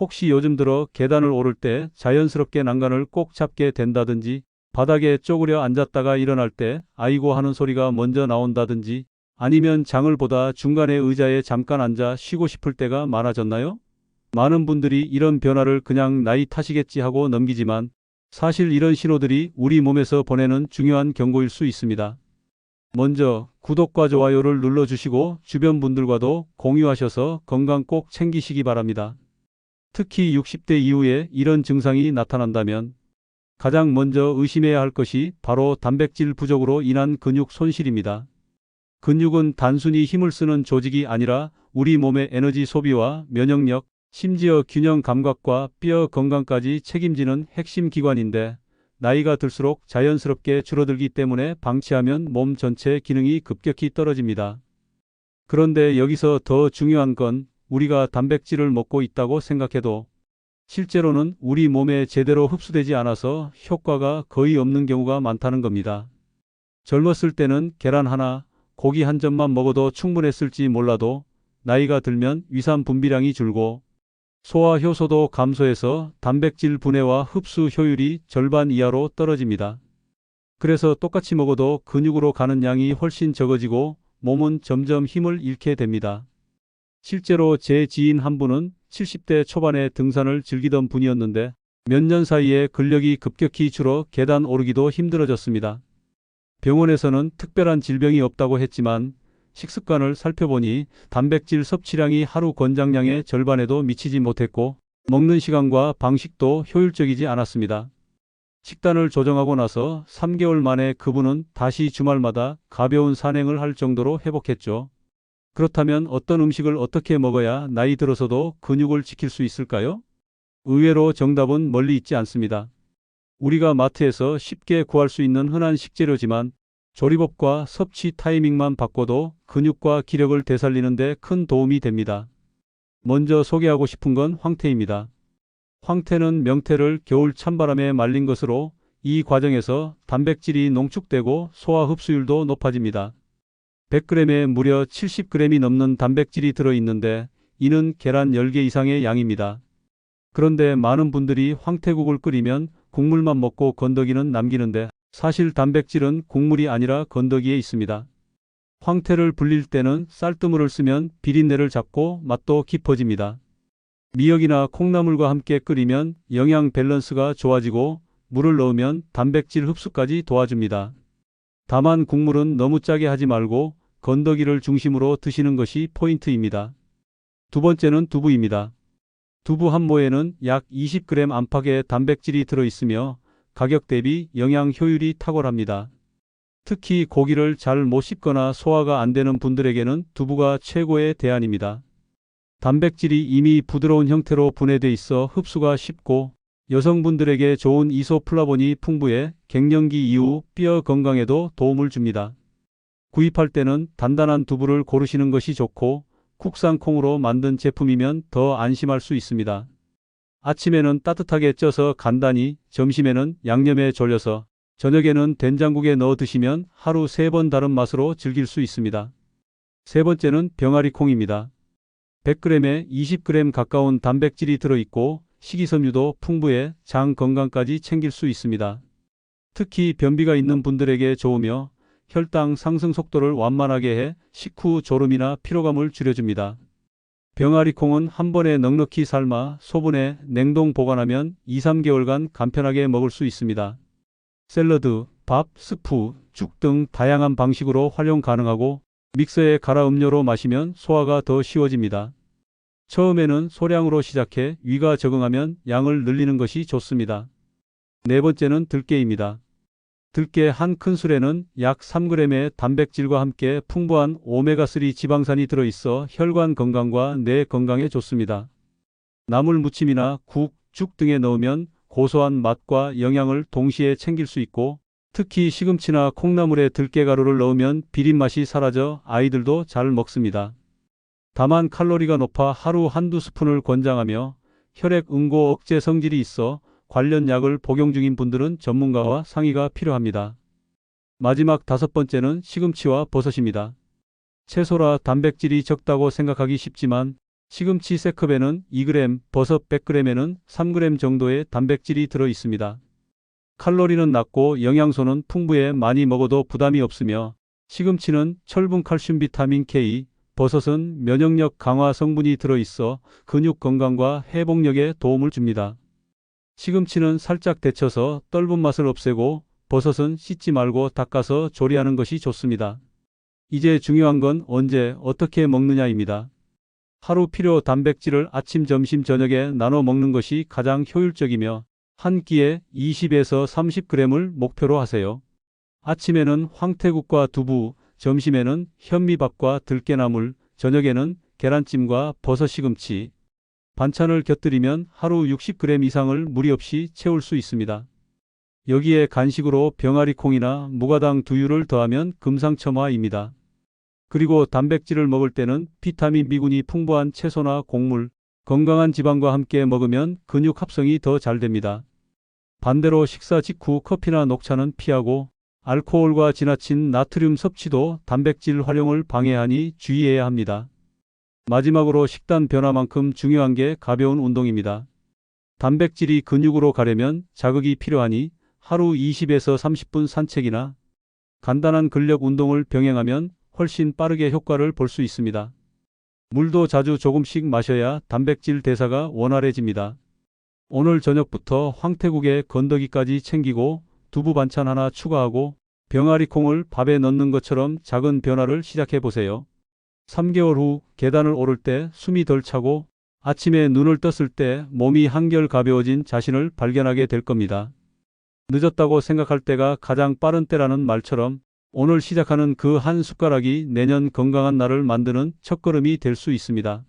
혹시 요즘 들어 계단을 오를 때 자연스럽게 난간을 꼭 잡게 된다든지 바닥에 쪼그려 앉았다가 일어날 때 아이고 하는 소리가 먼저 나온다든지 아니면 장을 보다 중간에 의자에 잠깐 앉아 쉬고 싶을 때가 많아졌나요? 많은 분들이 이런 변화를 그냥 나이 탓이겠지 하고 넘기지만 사실 이런 신호들이 우리 몸에서 보내는 중요한 경고일 수 있습니다. 먼저 구독과 좋아요를 눌러주시고 주변 분들과도 공유하셔서 건강 꼭 챙기시기 바랍니다. 특히 60대 이후에 이런 증상이 나타난다면 가장 먼저 의심해야 할 것이 바로 단백질 부족으로 인한 근육 손실입니다. 근육은 단순히 힘을 쓰는 조직이 아니라 우리 몸의 에너지 소비와 면역력, 심지어 균형 감각과 뼈 건강까지 책임지는 핵심 기관인데 나이가 들수록 자연스럽게 줄어들기 때문에 방치하면 몸 전체 기능이 급격히 떨어집니다. 그런데 여기서 더 중요한 건 우리가 단백질을 먹고 있다고 생각해도 실제로는 우리 몸에 제대로 흡수되지 않아서 효과가 거의 없는 경우가 많다는 겁니다. 젊었을 때는 계란 하나, 고기 한 점만 먹어도 충분했을지 몰라도 나이가 들면 위산 분비량이 줄고 소화 효소도 감소해서 단백질 분해와 흡수 효율이 절반 이하로 떨어집니다. 그래서 똑같이 먹어도 근육으로 가는 양이 훨씬 적어지고 몸은 점점 힘을 잃게 됩니다. 실제로 제 지인 한 분은 70대 초반에 등산을 즐기던 분이었는데 몇 년 사이에 근력이 급격히 줄어 계단 오르기도 힘들어졌습니다. 병원에서는 특별한 질병이 없다고 했지만 식습관을 살펴보니 단백질 섭취량이 하루 권장량의 절반에도 미치지 못했고 먹는 시간과 방식도 효율적이지 않았습니다. 식단을 조정하고 나서 3개월 만에 그분은 다시 주말마다 가벼운 산행을 할 정도로 회복했죠. 그렇다면 어떤 음식을 어떻게 먹어야 나이 들어서도 근육을 지킬 수 있을까요? 의외로 정답은 멀리 있지 않습니다. 우리가 마트에서 쉽게 구할 수 있는 흔한 식재료지만 조리법과 섭취 타이밍만 바꿔도 근육과 기력을 되살리는 데 큰 도움이 됩니다. 먼저 소개하고 싶은 건 황태입니다. 황태는 명태를 겨울 찬바람에 말린 것으로 이 과정에서 단백질이 농축되고 소화 흡수율도 높아집니다. 100g에 무려 70g이 넘는 단백질이 들어있는데 이는 계란 10개 이상의 양입니다. 그런데 많은 분들이 황태국을 끓이면 국물만 먹고 건더기는 남기는데 사실 단백질은 국물이 아니라 건더기에 있습니다. 황태를 불릴 때는 쌀뜨물을 쓰면 비린내를 잡고 맛도 깊어집니다. 미역이나 콩나물과 함께 끓이면 영양 밸런스가 좋아지고 물을 넣으면 단백질 흡수까지 도와줍니다. 다만 국물은 너무 짜게 하지 말고 건더기를 중심으로 드시는 것이 포인트입니다. 두 번째는 두부입니다. 두부 한 모에는 약 20g 안팎의 단백질이 들어있으며 가격 대비 영양 효율이 탁월합니다. 특히 고기를 잘 못 씹거나 소화가 안 되는 분들에게는 두부가 최고의 대안입니다. 단백질이 이미 부드러운 형태로 분해돼 있어 흡수가 쉽고 여성분들에게 좋은 이소플라본이 풍부해 갱년기 이후 뼈 건강에도 도움을 줍니다. 구입할 때는 단단한 두부를 고르시는 것이 좋고 국산 콩으로 만든 제품이면 더 안심할 수 있습니다. 아침에는 따뜻하게 쪄서 간단히, 점심에는 양념에 졸여서, 저녁에는 된장국에 넣어 드시면 하루 세 번 다른 맛으로 즐길 수 있습니다. 세 번째는 병아리 콩입니다. 100g에 20g 가까운 단백질이 들어있고 식이섬유도 풍부해 장 건강까지 챙길 수 있습니다. 특히 변비가 있는 분들에게 좋으며 혈당 상승 속도를 완만하게 해 식후 졸음이나 피로감을 줄여줍니다. 병아리 콩은 한 번에 넉넉히 삶아 소분해 냉동 보관하면 2, 3개월간 간편하게 먹을 수 있습니다. 샐러드, 밥, 스프, 죽 등 다양한 방식으로 활용 가능하고 믹서에 갈아 음료로 마시면 소화가 더 쉬워집니다. 처음에는 소량으로 시작해 위가 적응하면 양을 늘리는 것이 좋습니다. 네 번째는 들깨입니다. 들깨 한 큰술에는 약 3g의 단백질과 함께 풍부한 오메가3 지방산이 들어있어 혈관 건강과 뇌 건강에 좋습니다. 나물 무침이나 국, 죽 등에 넣으면 고소한 맛과 영양을 동시에 챙길 수 있고 특히 시금치나 콩나물에 들깨가루를 넣으면 비린 맛이 사라져 아이들도 잘 먹습니다. 다만 칼로리가 높아 하루 한두 스푼을 권장하며 혈액 응고 억제 성질이 있어 관련 약을 복용 중인 분들은 전문가와 상의가 필요합니다. 마지막 다섯 번째는 시금치와 버섯입니다. 채소라 단백질이 적다고 생각하기 쉽지만 시금치 3컵에는 2g, 버섯 100g에는 3g 정도의 단백질이 들어 있습니다. 칼로리는 낮고 영양소는 풍부해 많이 먹어도 부담이 없으며 시금치는 철분, 칼슘, 비타민 K, 버섯은 면역력 강화 성분이 들어 있어 근육 건강과 회복력에 도움을 줍니다. 시금치는 살짝 데쳐서 떫은 맛을 없애고 버섯은 씻지 말고 닦아서 조리하는 것이 좋습니다. 이제 중요한 건 언제 어떻게 먹느냐입니다. 하루 필요 단백질을 아침, 점심, 저녁에 나눠 먹는 것이 가장 효율적이며 한 끼에 20에서 30g을 목표로 하세요. 아침에는 황태국과 두부, 점심에는 현미밥과 들깨나물, 저녁에는 계란찜과 버섯 시금치. 반찬을 곁들이면 하루 60g 이상을 무리 없이 채울 수 있습니다. 여기에 간식으로 병아리 콩이나 무가당 두유를 더하면 금상첨화입니다. 그리고 단백질을 먹을 때는 비타민 B군이 풍부한 채소나 곡물, 건강한 지방과 함께 먹으면 근육 합성이 더 잘 됩니다. 반대로 식사 직후 커피나 녹차는 피하고 알코올과 지나친 나트륨 섭취도 단백질 활용을 방해하니 주의해야 합니다. 마지막으로 식단 변화만큼 중요한 게 가벼운 운동입니다. 단백질이 근육으로 가려면 자극이 필요하니 하루 20에서 30분 산책이나 간단한 근력 운동을 병행하면 훨씬 빠르게 효과를 볼 수 있습니다. 물도 자주 조금씩 마셔야 단백질 대사가 원활해집니다. 오늘 저녁부터 황태국에 건더기까지 챙기고 두부 반찬 하나 추가하고 병아리 콩을 밥에 넣는 것처럼 작은 변화를 시작해 보세요. 3개월 후 계단을 오를 때 숨이 덜 차고 아침에 눈을 떴을 때 몸이 한결 가벼워진 자신을 발견하게 될 겁니다. 늦었다고 생각할 때가 가장 빠른 때라는 말처럼 오늘 시작하는 그 한 숟가락이 내년 건강한 날을 만드는 첫걸음이 될 수 있습니다.